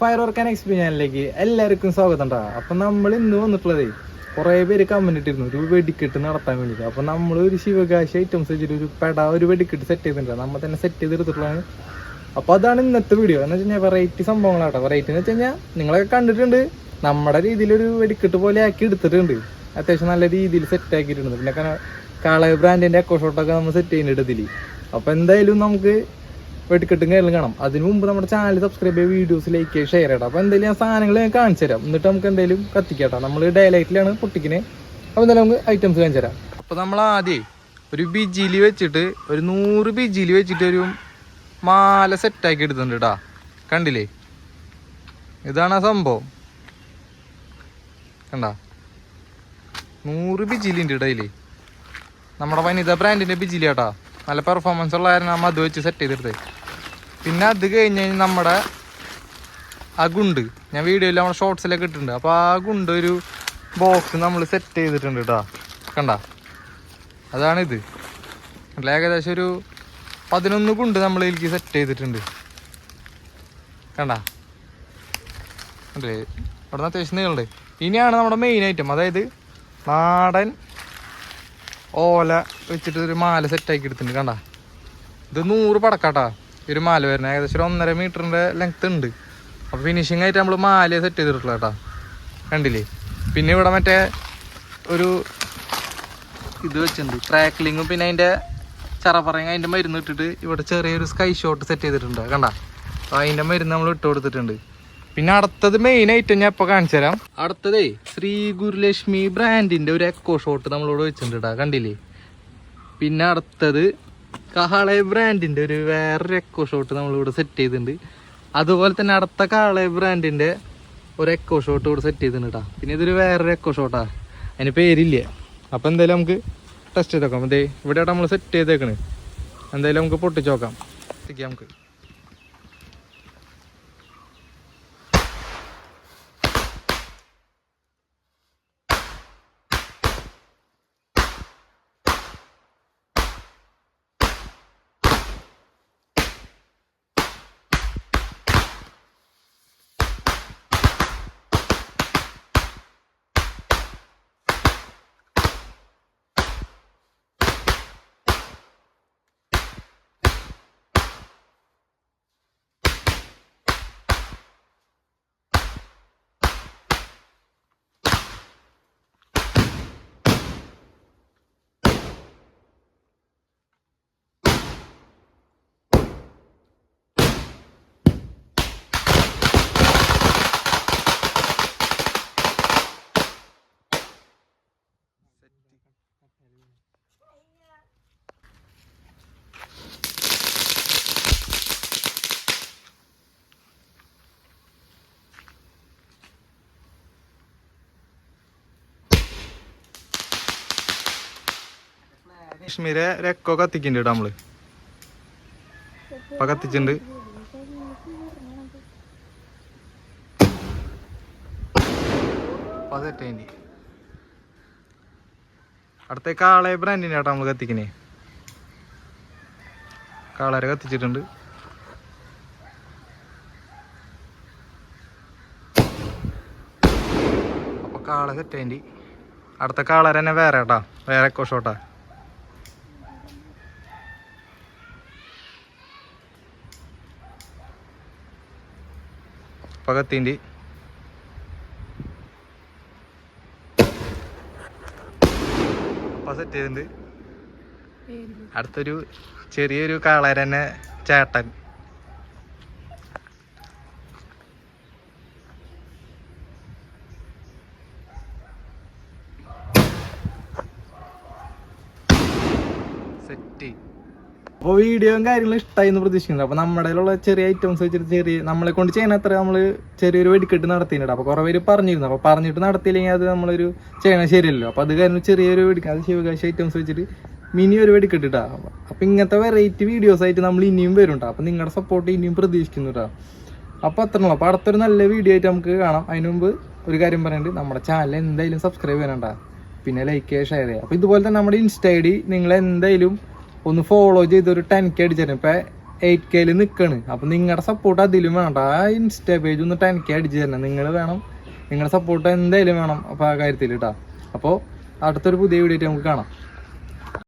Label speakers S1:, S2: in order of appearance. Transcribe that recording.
S1: Fire work and എക്സ്പീരിയൻസിലേക്ക് എല്ലാവർക്കും സ്വാഗതം ഉണ്ടാ അപ്പൊ നമ്മൾ ഇന്ന് വന്നിട്ടുള്ളത് കുറേ പേര് കമന്റ് ഇട്ടിരുന്നു. ഒരു വെടിക്കെട്ട് നടത്താൻ വേണ്ടിയിട്ട് അപ്പൊ നമ്മൾ ഒരു ശിവകാശി ഐറ്റംസ് വെച്ചിട്ട് ഒരു പെട ഒരു വെടിക്കെട്ട് സെറ്റ് ചെയ്തിട്ടുണ്ട്. നമ്മൾ തന്നെ സെറ്റ് ചെയ്തെടുത്തിട്ടുള്ളതാണ് അപ്പൊ അതാണ് ഇന്നത്തെ വീഡിയോ എന്ന് വെച്ച് കഴിഞ്ഞാൽ വെറൈറ്റി സംഭവങ്ങളാട്ടോ. വെറൈറ്റി എന്ന് വെച്ച് കഴിഞ്ഞാൽ നിങ്ങളൊക്കെ കണ്ടിട്ടുണ്ട്. നമ്മുടെ രീതിയിലൊരു വെടിക്കെട്ട് പോലെ ആക്കി എടുത്തിട്ടുണ്ട്. അത്യാവശ്യം നല്ല രീതിയിൽ സെറ്റ് ആക്കിയിട്ടുണ്ട്. പിന്നെ കളവ് ബ്രാൻഡിന്റെ എക്കോ ഷോട്ടൊക്കെ നമ്മൾ സെറ്റ് ചെയ്യുന്നുണ്ട് ഇതിൽ അപ്പൊ എന്തായാലും നമുക്ക് വെടിക്കെട്ടും കയറലും കാണാം. അതിന് മുമ്പ് നമ്മുടെ ചാനൽ സബ്സ്ക്രൈബ് ചെയ്യുക വീഡിയോസ് ലൈക്ക് ചെയ്യുക ഷെയർ ചെയ്യട്ടെ അപ്പോൾ എന്തെങ്കിലും ഞാൻ സാധനങ്ങൾ ഞാൻ കാണിച്ചു തരാം. എന്നിട്ട് നമുക്ക് എന്തെങ്കിലും കത്തിക്കട്ടോ നമ്മൾ ഡേ ലൈറ്റിലാണ് പൊട്ടിക്കിനെ അപ്പോൾ എന്തായാലും നമുക്ക് ഐറ്റംസ് കാണിച്ചു തരാം. അപ്പോൾ നമ്മൾ ആദ്യം ഒരു ബിജിയിൽ വെച്ചിട്ട് ഒരു നൂറ് ബിജിയിൽ വെച്ചിട്ട് ഒരു മാല സെറ്റാക്കി എടുത്തിട്ടുണ്ട് കേട്ടാ കണ്ടില്ലേ? ഇതാണ് ആ സംഭവം. കണ്ട? നൂറ് ബിജിലുണ്ട് ഇടയിൽ നമ്മുടെ വനിത ബ്രാൻഡിന്റെ ബിജിലി നല്ല പെർഫോമൻസ് ഉള്ള കാരണം നമ്മൾ അത് വെച്ച് സെറ്റ് ചെയ്തെടുത്തേ പിന്നെ അത് കഴിഞ്ഞ് കഴിഞ്ഞാൽ നമ്മുടെ ആ ഗുണ്ട്. ഞാൻ വീഡിയോയിൽ നമ്മുടെ ഷോർട്സിലൊക്കെ ഇട്ടിട്ടുണ്ട്. അപ്പോൾ ആ ഗുണ്ട് ഒരു ബോക്സ് നമ്മൾ സെറ്റ് ചെയ്തിട്ടുണ്ട് കേട്ടോ കണ്ട? അതാണിത് ഏകദേശം ഒരു പതിനൊന്ന് ഗുണ്ട് നമ്മൾ ഇതിലേക്ക് സെറ്റ് ചെയ്തിട്ടുണ്ട്. കണ്ട? അല്ലേ അവിടെ നിന്ന് അത്യാവശ്യം നീളുണ്ട്. ഇനിയാണ് നമ്മുടെ മെയിൻ ഐറ്റം അതായത് നാടൻ ഓല വെച്ചിട്ട് ഒരു മാല സെറ്റാക്കി എടുത്തിട്ടുണ്ട്. കണ്ട? ഇത് നൂറ് പടക്കാട്ടാ ഒരു മാല വരുന്നത്. ഏകദേശം ഒരു ഒന്നര മീറ്ററിന്റെ ലെങ്ത് ഉണ്ട്. അപ്പോൾ ഫിനിഷിംഗ് ആയിട്ട് നമ്മൾ മാല സെറ്റ് ചെയ്തിട്ടുള്ള കേട്ടോ കണ്ടില്ലേ? പിന്നെ ഇവിടെ മറ്റേ ഒരു ഇത് വെച്ചിട്ടുണ്ട്. ട്രാക്കിലിങ്ങും പിന്നെ അതിന്റെ ചറപ്പറയും അതിന്റെ മരുന്ന് ഇട്ടിട്ട് ഇവിടെ ചെറിയൊരു സ്കൈ ഷോട്ട് സെറ്റ് ചെയ്തിട്ടുണ്ട്. കണ്ട? അപ്പോൾ അതിന്റെ മരുന്ന് നമ്മൾ ഇട്ട് കൊടുത്തിട്ടുണ്ട്. പിന്നെ അടുത്തത് മെയിൻ ഐറ്റം ഞാൻ ഇപ്പോൾ കാണിച്ചു തരാം. അടുത്തതേ ശ്രീ ഗുരുലക്ഷ്മി ബ്രാൻഡിന്റെ ഒരു എക്കോ ഷോട്ട് നമ്മളിവിടെ വെച്ചിട്ടുണ്ട് കണ്ടില്ലേ? പിന്നെ അടുത്തത് കഹാളെ ബ്രാൻഡിന്റെ ഒരു വേറൊരു എക്കോ ഷോട്ട് നമ്മളിവിടെ സെറ്റ് ചെയ്തിട്ടുണ്ട്. അതുപോലെ തന്നെ അടുത്ത കാളെ ബ്രാൻഡിന്റെ ഒരു എക്കോ ഷോട്ട് ഇവിടെ സെറ്റ് ചെയ്തിട്ടുണ്ട് കേട്ടോ പിന്നെ ഇതൊരു വേറൊരു എക്കോ ഷോട്ടാ അതിന് പേരില്ല? അപ്പം എന്തായാലും നമുക്ക് ടെസ്റ്റ് ചെയ്ത് നോക്കാം. അതെ ഇവിടെ നമ്മൾ സെറ്റ് ചെയ്തേക്കണേ. എന്തായാലും നമുക്ക് പൊട്ടിച്ച് നോക്കാം. നമുക്ക്. കാശ്മീരെ രക്കോ കത്തിക്കുന്നുണ്ട് കേട്ടോ നമ്മൾ. അപ്പൊ അടുത്ത കാളയെ ബ്രാൻഡിനെ കേട്ടോ നമ്മൾ കത്തിക്കണേ. കാളരെ കത്തിച്ചിട്ടുണ്ട്. അപ്പൊ കാള സെറ്റ് ആയി അടുത്ത കാളര വേറെ കേട്ടാ വേറെ കോഷോട്ടാ പകത്തിന്റെ. അപ്പം സെറ്റ് ചെയ്തിട്ടുണ്ട്. അടുത്തൊരു ചെറിയൊരു കാളര തന്നെ ചേട്ടൻ. സെറ്റ് അപ്പോൾ വീഡിയോയും കാര്യങ്ങളും ഇഷ്ടമായി എന്ന് പ്രതീക്ഷിക്കുന്നത് അപ്പോൾ നമ്മുടെ ഉള്ള ചെറിയ ഐറ്റംസ് വെച്ചിട്ട് ചെറിയ നമ്മളെ കൊണ്ട് ചെയ്യുന്ന അത്ര നമ്മൾ ചെറിയൊരു വെടിക്കെട്ട് നടത്തിയിട്ടുണ്ട് അപ്പോൾ കുറേ പേര് പറഞ്ഞിരുന്നു. അപ്പോൾ പറഞ്ഞിട്ട് നടത്തിയില്ലെങ്കിൽ അത് നമ്മളൊരു ചെയ്യണത് ശരിയല്ലോ അപ്പോൾ അത് കാരണം ചെറിയൊരു വെടിക്ക അത് ശിവകാശി ഐറ്റംസ് വെച്ചിട്ട് മിനി ഒരു വെടിക്കെട്ടിട്ടാ അപ്പോൾ ഇങ്ങനത്തെ വെറൈറ്റി വീഡിയോസ് ആയിട്ട് നമ്മൾ ഇനിയും വരും കേട്ടോ അപ്പോൾ നിങ്ങളുടെ സപ്പോർട്ട് ഇനിയും പ്രതീക്ഷിക്കുന്നു കേട്ടോ അപ്പോൾ അത്രയുള്ളൂ അപ്പോൾ അടുത്തൊരു നല്ല വീഡിയോ ആയിട്ട് നമുക്ക് കാണാം. അതിന് മുമ്പ് ഒരു കാര്യം പറയുന്നുണ്ട് നമ്മുടെ ചാനൽ എന്തായാലും സബ്സ്ക്രൈബ് ചെയ്യണണ്ട പിന്നെ ലൈക്ക് ചെയ്യുക ഷെയർ ചെയ്യുക. അപ്പോൾ ഇതുപോലെ തന്നെ നമ്മുടെ ഇൻസ്റ്റ ഐ ഡി നിങ്ങൾ എന്തായാലും ഒന്ന് ഫോളോ ചെയ്ത് ഒരു ടെൻ കെ അടിച്ചു ഇപ്പൊ എയ്റ്റ് കെയിൽ നിൽക്കണ് അപ്പൊ നിങ്ങളുടെ സപ്പോർട്ട് അതിലും വേണ്ട ആ ഇൻസ്റ്റാ പേജ് ഒന്ന് ടെൻ കെ അടിച്ചു തരണം. നിങ്ങൾ വേണം. നിങ്ങളുടെ സപ്പോർട്ട് എന്തായാലും വേണം. അപ്പൊ ആ കാര്യത്തിൽ കേട്ടോ അപ്പോൾ അടുത്തൊരു പുതിയ വീഡിയോ നമുക്ക് കാണാം.